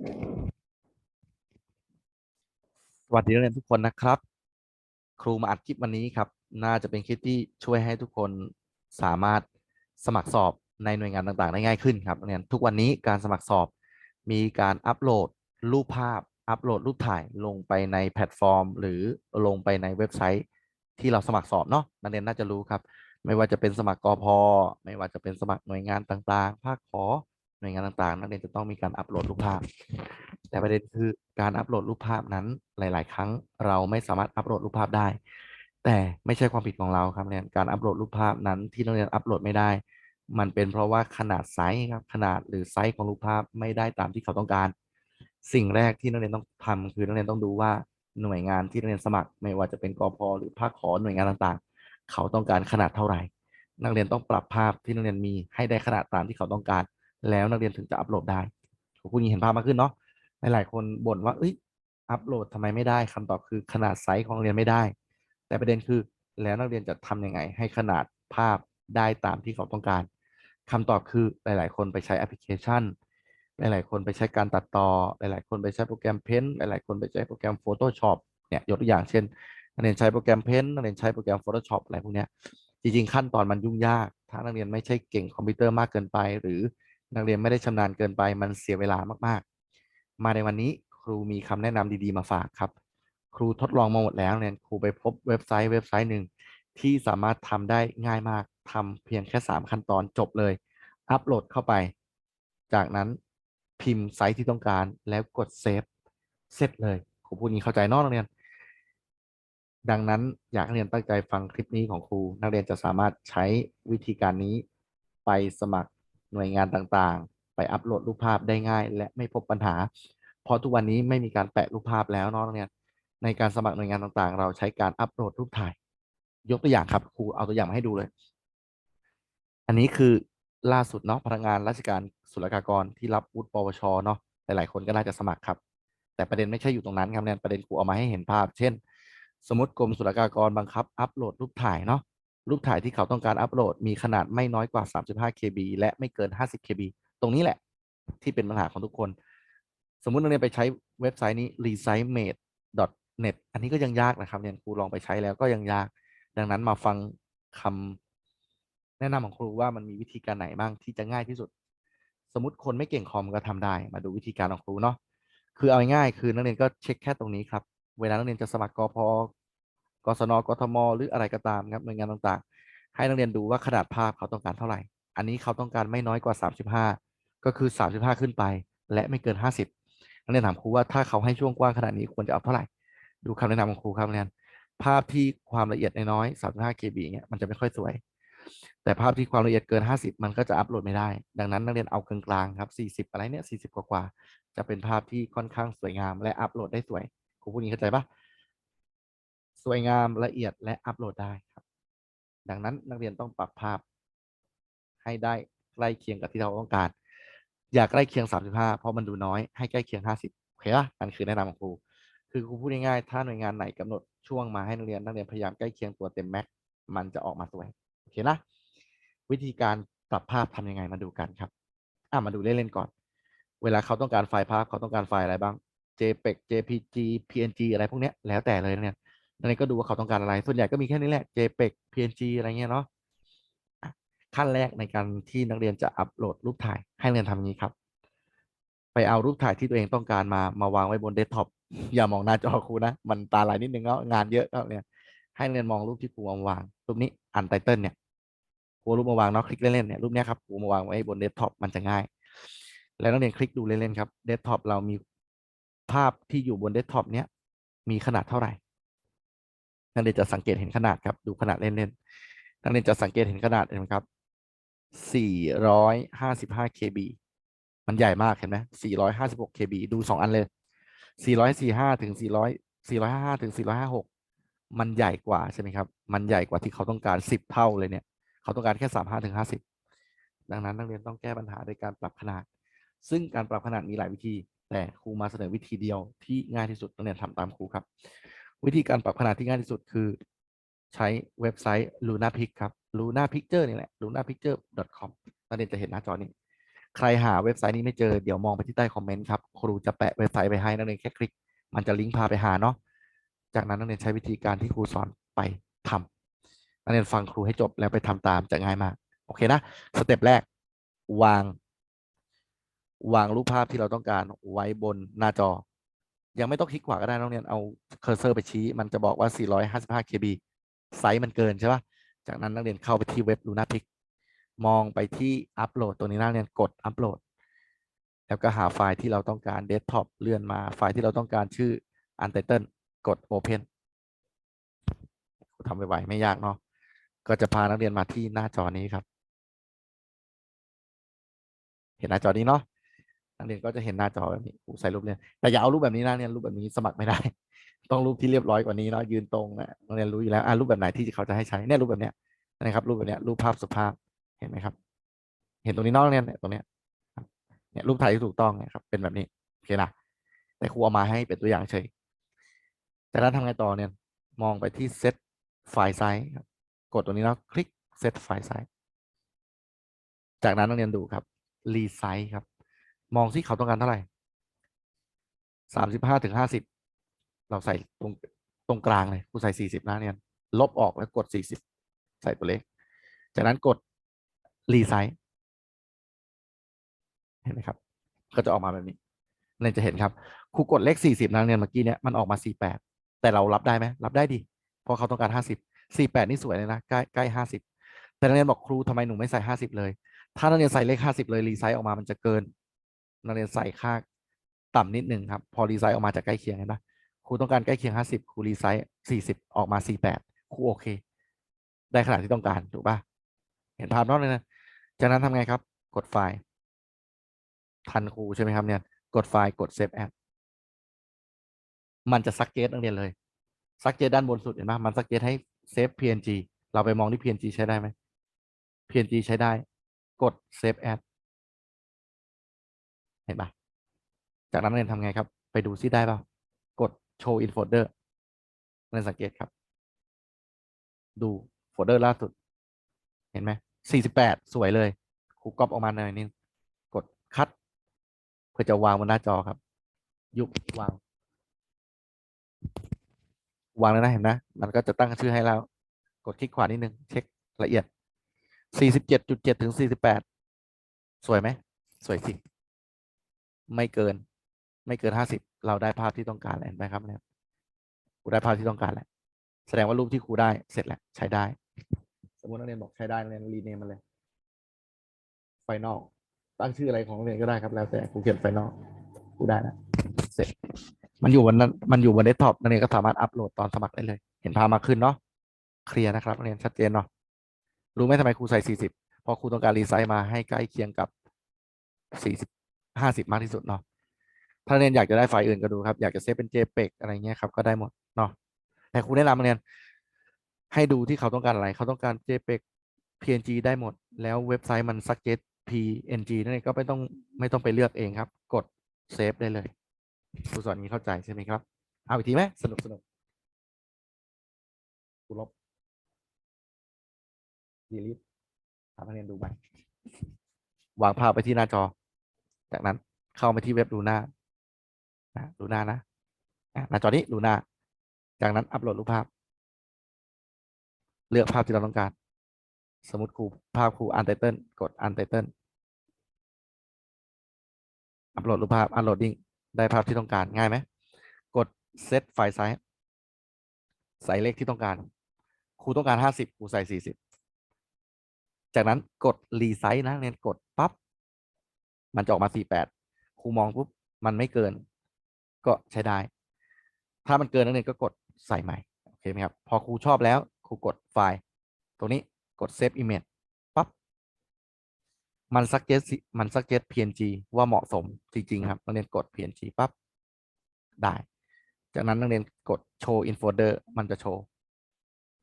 สวัสดีนักเรียนทุกคนนะครับ ครูมาอัดคลิปวันนี้ครับ น่าจะเป็นคลิปที่ช่วยให้ทุกคนสามารถสมัครสอบในหน่วยงานต่างๆ ได้ง่ายขึ้นครับนักเรียนทุกวันนี้การสมัครสอบมีการอัปโหลดรูปภาพ อัปโหลดรูปถ่ายลงไปในแพลตฟอร์ม หรือลงไปในเว็บไซต์ที่เราสมัครสอบเนาะนักเรียนน่าจะรู้ครับ ไม่ว่าจะเป็นสมัครกอพไม่ว่าจะเป็นสมัครหน่วยงานต่างๆ ภาคขอ หน่วยงานต่างๆ นักเรียนจะต้องมีการอัปโหลดรูปภาพ แต่ประเด็นคือการอัปโหลดรูปภาพนั้นหลาย ๆ ครั้งเราไม่สามารถอัปโหลดรูปภาพได้ แต่ไม่ใช่ความผิดของเราครับนักเรียนการอัปโหลดรูปภาพนั้นที่นักเรียนอัปโหลดไม่ได้ มันเป็นเพราะว่าขนาดไซส์ครับขนาดหรือไซส์ของรูปภาพไม่ได้ตามที่เขาต้องการ สิ่งแรกที่นักเรียนต้องทำคือนักเรียนต้องดูว่าหน่วยงานที่นักเรียนสมัคร ไม่ว่าจะเป็นกพหรือภาคขอหน่วยงานต่างๆ เขาต้องการขนาดเท่าไหร่ นักเรียนต้องปรับภาพที่นักเรียนมีให้ได้ขนาดตามที่เขาต้องการ แล้วนักเรียนถึงจะอัปโหลดได้คุณเห็นภาพมากขึ้นเนาะหลายๆคนบ่นว่าเอ้ยอัปโหลดทำไมไม่ได้คำตอบคือขนาดไซส์ของเรียนไม่ได้ แต่ประเด็นคือแล้วนักเรียนจะทำยังไง ให้ขนาดภาพได้ตามที่เขาต้องการคำตอบคือหลาย ๆ คนไปใช้แอปพลิเคชัน หลาย ๆ คนไปใช้การตัดต่อ หลาย ๆ คนไปใช้โปรแกรม Paint หลาย ๆ คนไปใช้โปรแกรม Photoshop เนี่ยยกตัวอย่างเช่นนักเรียนใช้โปรแกรม Paint นักเรียนใช้โปรแกรม Photoshop อะไรพวกนี้จริง ๆ ขั้นตอนมันยุ่งยาก ถ้านักเรียนไม่ใช่เก่งคอมพิวเตอร์มากเกินไป หรือ นักเรียนไม่ได้ชำนาญเกินไปมันเสียเวลามากๆ มาในวันนี้ครูมีคำแนะนำดีๆมาฝากครับ ครูทดลองมาหมดแล้วเนี่ยครูไปพบเว็บไซต์เว็บไซต์หนึ่งที่สามารถทำได้ง่ายมากทำเพียงแค่ 3 ขั้นตอนจบเลย อัปโหลดเข้าไป จากนั้นพิมพ์ไซต์ที่ต้องการแล้วกดเซฟเสร็จเลยครูพูดนี้เข้าใจนอกนักเรียน ดังนั้นอยากให้นักเรียนตั้งใจฟังคลิปนี้ของครู นักเรียนจะสามารถใช้วิธีการนี้ไปสมัคร หน่วยงานต่างๆ ไปอัปโหลดรูปภาพได้ง่าย และไม่พบปัญหา เพราะทุกวันนี้ไม่มีการแปะรูปภาพแล้วเนอกนักเรียในการสมัครหน่วยงานต่างๆ เราใช้การอัปโหลดรูปถ่าย ยกตัวอย่างครับครูเอาตัวอย่างมาให้ดูเลย อันนี้คือล่าสุดเนาะพนักงานราชการศุลกากรที่รับวุฒิปวชเนาะหลายๆคนก็น่าจะสมัครครับ แต่ประเด็นไม่ใช่อยู่ตรงนั้นครับเนี่ยประเด็นครูเอามาให้เห็นภาพ เช่น สมมติกรมศุลกากรบังคับ อัปโหลดรูปถ่ายเนาะ รูปถ่ายที่เขาต้องการอัปโหลด มีขนาดไม่น้อยกว่า 35 KB และไม่เกิน 50 KB ตรงนี้แหละ ที่เป็นปัญหาของทุกคน สมมุตินักเรียนไปใช้เว็บไซต์นี้ resizemate.net อันนี้ก็ยังยากนะครับเนี่ยครูลองไปใช้แล้วก็ยังยาก ดังนั้นมาฟังคำแนะนำของครูว่ามันมีวิธีการไหนบ้างที่จะง่ายที่สุด สมมติคนไม่เก่งคอมก็ทำได้ มาดูวิธีการของครูเนาะคือเอาง่ายๆคือนักเรียนก็เช็คแค่ตรงนี้ครับ เวลานักเรียนจะสมัครกอพ กศนกทม หรืออะไรก็ตามครับหน่วยงานต่างๆ ให้นักเรียนดูว่าขนาดภาพเขาต้องการเท่าไหร่ อันนี้เขาต้องการไม่น้อยกว่า 35 ก็คือ 35 ขึ้นไป และไม่เกิน 50 นักเรียนถามครูว่าถ้าเขาให้ช่วงกว้างขนาดนี้ควรจะเอาเท่าไหร่ ดูคำแนะนำของครูครับนักเรียน ภาพที่ความละเอียดน้อยๆ35 KB เนี่ยมันจะไม่ค่อยสวย แต่ภาพที่ความละเอียดเกิน 50 มันก็จะอัปโหลดไม่ได้ ดังนั้นนักเรียนเอากลางๆครับ40 อะไรเนี่ย40 กว่าๆจะเป็นภาพที่ค่อนข้างสวยงาม และอัปโหลดได้สวยครูพูดนี้เข้าใจปะ สวยงามละเอียดและอัปโหลดได้ครับ ดังนั้นนักเรียนต้องปรับภาพ ให้ได้ใกล้เคียงกับที่เราต้องการ อย่าใกล้เคียง 35 เพราะมันดูน้อยให้ใกล้เคียง 50โอเคปะนั่นคือแนะนำของครู คือครูพูดง่ายๆถ้าหน่วยงานไหนกำหนดช่วงมาให้นักเรียนนักเรียนพยายามใกล้เคียงตัวเต็มแม็กมันจะออกมาสวยโอเคนะวิธีการปรับภาพทำยังไงมาดูกันครับอะมาดูเล่นๆก่อน เวลาเขาต้องการไฟล์ภาพเขาต้องการไฟล์อะไรบ้าง JPEG JPG PNG อะไรพวกเนี้ยแล้วแต่เลยเนี่ย นักเรียนก็ดูว่าเขาต้องการอะไร ส่วนใหญ่ก็มีแค่นี้แหละ JPEG PNG อะไรเงี้ยเนาะขั้นแรกในการที่นักเรียนจะอัปโหลดรูปถ่าย ให้นักเรียนทำงนี้ครับ ไปเอารูปถ่ายที่ตัวเองต้องการมามาวางไว้บนเดสก์ท็อปอย่ามองหน้าจอครูนะ มันตาลายนิดนึงแล้วงานเยอะแล้วเนี่ย ให้นักเรียนมองรูปที่ครูเอามาวางรูปนี้อันไตเติลเนี่ยครูรูปมาวางเนาะคลิกเล่นๆเนี่ยรูปเนี้ยครับครูมาวางไว้บนเดสก์ท็อปมันจะง่าย แล้วนักเรียนคลิกดูเล่นๆครับเดสก์ท็อปเรามีภาพที่อยู่บนเดสก์ท็อปเนี้ยมีขนาดเท่าไหร่ นักเรียนจะสังเกตเห็นขนาดครับ ดูขนาดเล่นๆนักเรียนจะสังเกตเห็นขนาดเห็นไหมครับ 455 KB มันใหญ่มากเห็นไหม456 KB ดูสองอันเลย 445 ถึง 400 455 ถึง 456 มันใหญ่กว่าใช่ไหมครับ มันใหญ่กว่าที่เขาต้องการ 10 เท่าเลยเนี่ย เขาต้องการแค่ 35 ถึง 50 ดังนั้นนักเรียนต้องแก้ปัญหาโดยการปรับขนาด ซึ่งการปรับขนาดมีหลายวิธี แต่ครูมาเสนอวิธีเดียวที่ง่ายที่สุดนักเรียนทำตามครูครับ วิธีการปรับขนาดที่ง่ายที่สุดคือ ใช้เว็บไซต์ Luna Pic ครับ Luna Picture นี่แหละ lunapicture.com นักเรียนจะเห็นหน้าจอนี้ ใครหาเว็บไซต์นี้ไม่เจอเดี๋ยวมองไปที่ใต้คอมเมนต์ครับครูจะแปะเว็บไซต์ไปให้นักเรียนแค่คลิก มันจะลิงก์พาไปหาเนาะจากนั้นนักเรียนใช้วิธีการที่ครูสอนไปทำนักเรียนฟังครูให้จบแล้วไปทำตามจะง่ายมากโอเคนะสเต็ปแรก วาง วางรูปภาพที่เราต้องการไว้บนหน้าจอ ยังไม่ต้องคลิกขวาก็ได้นักเรียนเอาเคอร์เซอร์ไปชี้ มันจะบอกว่า 455 KB ไซส์มันเกินใช่ปะจากนั้นนักเรียนเข้าไปที่เว็บลูน่าพิกมองไปที่อัปโหลดตัวนี้นักเรียนกดอัปโหลด แล้วก็หาไฟล์ที่เราต้องการเดสก์ท็อปเลื่อนมาไฟล์ที่เราต้องการชื่อ Untitled กด Open ทำไวๆไม่ยากเนาะก็จะพานักเรียนมาที่หน้าจอนี้ครับ เห็นหน้าจอนี้เนาะ นักเรียนก็จะเห็นหน้าจอแบบนี้ใส่รูปเรียนแต่อย่าเอารูปแบบนี้นะเรียนรูปแบบนี้สมัครไม่ได้ ต้องรูปที่เรียบร้อยกว่านี้เนาะยืนตรงนะนักเรียนรู้อยู่แล้วอะรูปแบบไหนที่เขาจะให้ใช้เนี่ยรูปแบบเนี้ยนะครับ รูปแบบเนี้ยรูปภาพสุภาพเห็นไหมครับ เห็นตรงนี้นอกเรียนเนี่ยตรงเนี้ยเนี่ยรูปถ่ายที่ถูกต้องนี่ยครับ เป็นแบบนี้โอเคนะแต่ครูเอามาให้เป็นตัวอย่างเฉยจากนั้นทำไงต่อเนี่ยมองไปที่ set ไฟล์ไซส์กดตัวนี้แล้วคลิก set ไฟล์ไซส์จากนั้นนักเรียนดูครับ resize ครับ มองที่เขาต้องการเท่าไหร่สามสิบห้าถึงห้าสิบเราใส่ตรงตรงกลางเลยครูใส่สี่สิบนะเนี่ยลบออกแล้วกดสี่สิบใส่ตัวเลข จากนั้นกด resize เห็นไหมครับ ก็จะออกมาแบบนี้นักเรียจะเห็นครับครูกดเลขสี่สิบนะเนี่ยเมื่อกี้เนี่ยมันออกมาสี่แปดแต่เรารับได้ไหมรับได้ดิเพราะเขาต้องการห้าสิบสี่แปดนี่สวยเลยนะใกล้ใกล้ห้าสิบแต่นักเรียนบอกครูทำไมหนูไม่ใส่ห้าสิบเลย ถ้านักเรียนใส่เลขห้าสิบเลยรีไซส์ออกมามันจะเกิน นักเรียนใส่ค่าต่ำนิดหนึ่งครับ พอรีไซส์ออกมาจะใกล้เคียงเห็นปะครูต้องการใกล้เคียงห้าสิบครูรีไซส์สี่สิบออกมาสี่แปดครูโอเค ได้ขนาดที่ต้องการถูกปะเห็นภาพนอกเลยนะ จากนั้นทำไงครับ กดไฟล์ ทันครูใช่ไหมครับเนี่ย กดไฟล์กด save as มันจะซักเกตนักเรียนเลย ซักเกตด้านบนสุดเห็นไหมมันซักเกตให้เซฟ png เราไปมองที่ png ใช้ได้ไหม png ใช้ได้ กด save as เห็นปะจากนั้นเรียนทำไงครับ ไปดูซิได้เปล่ากด show in folder เรียนสังเกตครับ ดูโฟลเดอร์ล่าสุด เห็นไหม48สวยเลยครูก๊อปออกมาหน่อยนึงกดคัด เพื่อจะวางบนหน้าจอครับ ยุบวาง วางแล้วนะเห็นไหมมันก็จะตั้งชื่อให้แล้ว กดคลิกขวานิดนึง เช็คละเอียด47.7ถึง48สวยไหม สวยสิ ไม่เกิน ไม่เกิน50เราได้ภาพที่ต้องการแล้วเห็นไหมครับเนี่ยครูได้ภาพที่ต้องการแล้วแสดงว่ารูปที่ครูได้เสร็จแล้วใช้ได้ สมมตินักเรียนบอกใช้ได้นักเรียนรีเนมมันเลยไฟนอลตั้งชื่ออะไรของโรงเรียนก็ได้ครับแล้วแต่ครูเขียนไฟนอลครูได้แล้วเสร็จ มันอยู่บนนั้นมันอยู่บนเดสก์ท็อปนักเรียนก็สามารถอัปโหลดตอนสมัครได้เลย เห็นภาพมาขึ้นเนาะเคลียร์นะครับนักเรียนชัดเจนเนาะรู้ไหมทำไมครูใส่ 40 เพราะครูต้องการรีไซส์มาให้ใกล้เคียงกับ 40 50มากที่สุดเนาะถ้าเรียนอยากจะได้ไฟล์อื่นก็ดูครับ อยากจะเซฟเป็น JPEG อะไรเงี้ยครับก็ได้หมดเนาะแต่ครูแนะนำนักเรียน ให้ดูที่เขาต้องการอะไร เขาต้องการ JPEG PNG ได้หมด แล้วเว็บไซต์มัน suggest PNG นั่นเองก็ไม่ต้องไม่ต้องไปเลือกเองครับ กดเซฟได้เลยครูสอนนี้เข้าใจใช่ไหมครับเอาอีกทีไหมสนุกสนุกครูลบ delete ทำให้เรียนดูใหม่วางภาพไปที่หน้าจอ จากนั้นเข้าไปที่เว็บดูหน้านะดูหน้านะหน้าจอนี้ดูหน้าจากนั้นอัปโหลดรูปภาพ เลือกภาพที่เราต้องการ สมมติครูภาพครู untitled กด untitled อัปโหลดรูปภาพ unloading ได้ภาพที่ต้องการง่ายไหมกด set ไฟล์ไซส์ใส่เลขที่ต้องการ ครูต้องการ50ครูใส่40จากนั้นกด resize นะเรียนกดปั๊บ มันจะออกมา48ครูมองปุ๊บมันไม่เกิน ก็ใช้ได้ ถ้ามันเกินนักเรียนก็กดใส่ใหม่โอเคไหมครับ พอครูชอบแล้วครูกดไฟล์ ตรงนี้กด save image ปั๊บมัน suggest มัน suggest png ว่าเหมาะสมจริง ๆ ครับนักเรียนกด png ปั๊บได้ จากนั้นนักเรียนกด show in folder มันจะโชว์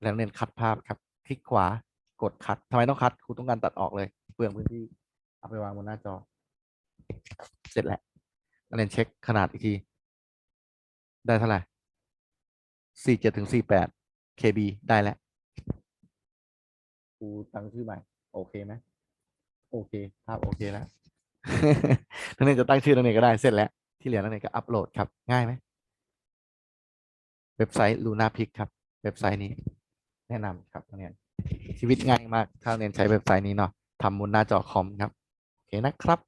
แล้วนักเรียนคัดภาพครับ คลิกขวากดคัดทำไมต้องคัดครูต้องการตัดออกเลยเปลืองพื้นที่เอาไปวางบนหน้าจอ เสร็จแล้วนักเรียนเช็คขนาดอีกที ได้เท่าไหร่47ถึง48 KB ได้แล้วครูตั้งชื่อใหม่ โอเคไหมโอเคภาพโอเคแล้วนักเรียนจะตั้งชื่อนักเรียนก็ได้เสร็จแล้ว ที่เหลือนักเรียนก็อัปโหลดครับ ง่ายไหมเว็บไซต์ Luna p i c ครับ เว็บไซต์นี้ แนะนำครับนักเรียนชีวิตง่ายมาก ถ้านักเรียนใช้เว็บไซต์นี้เนาะทำบนหน้าจอคอมครับ โอเคนะครับ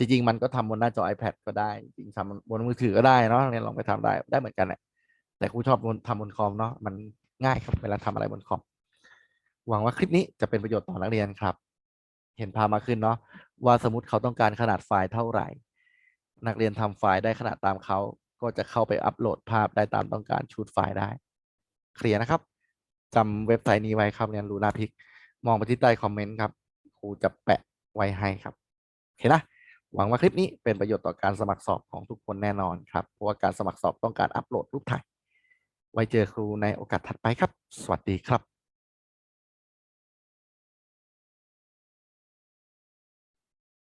จริงๆมันก็ทำบนหน้าจอ iPad ก็ได้ จริงทำบนมือถือก็ได้เนาะเรียนลองไปทำได้ได้เหมือนกันแหละแต่ครูชอบบนทำบนคอมเนาะมันง่ายครับเวลาทำอะไรบนคอมหวังว่าคลิปนี้จะเป็นประโยชน์ต่อนักเรียนครับ เห็นภาพมาขึ้นเนาะว่าสมมติเขาต้องการขนาดไฟล์เท่าไหร่ นักเรียนทำไฟล์ได้ขนาดตามเขาก็จะเข้าไปอัปโหลดภาพได้ตามต้องการชูดไฟล์ได้ เคลียร์นะครับจำเว็บไซต์นี้ไว้ครับเรียนรู้หน้าพิก มองไปที่ใต้คอมเมนต์ครับครูจะแปะไว้ให้ครับโอเคนะ หวังว่าคลิปนี้เป็นประโยชน์ต่อการสมัครสอบของทุกคนแน่นอนครับ เพราะว่าการสมัครสอบต้องการอัปโหลดรูปถ่าย ไว้เจอครูในโอกาสถัดไปครับ สวัสดีครับ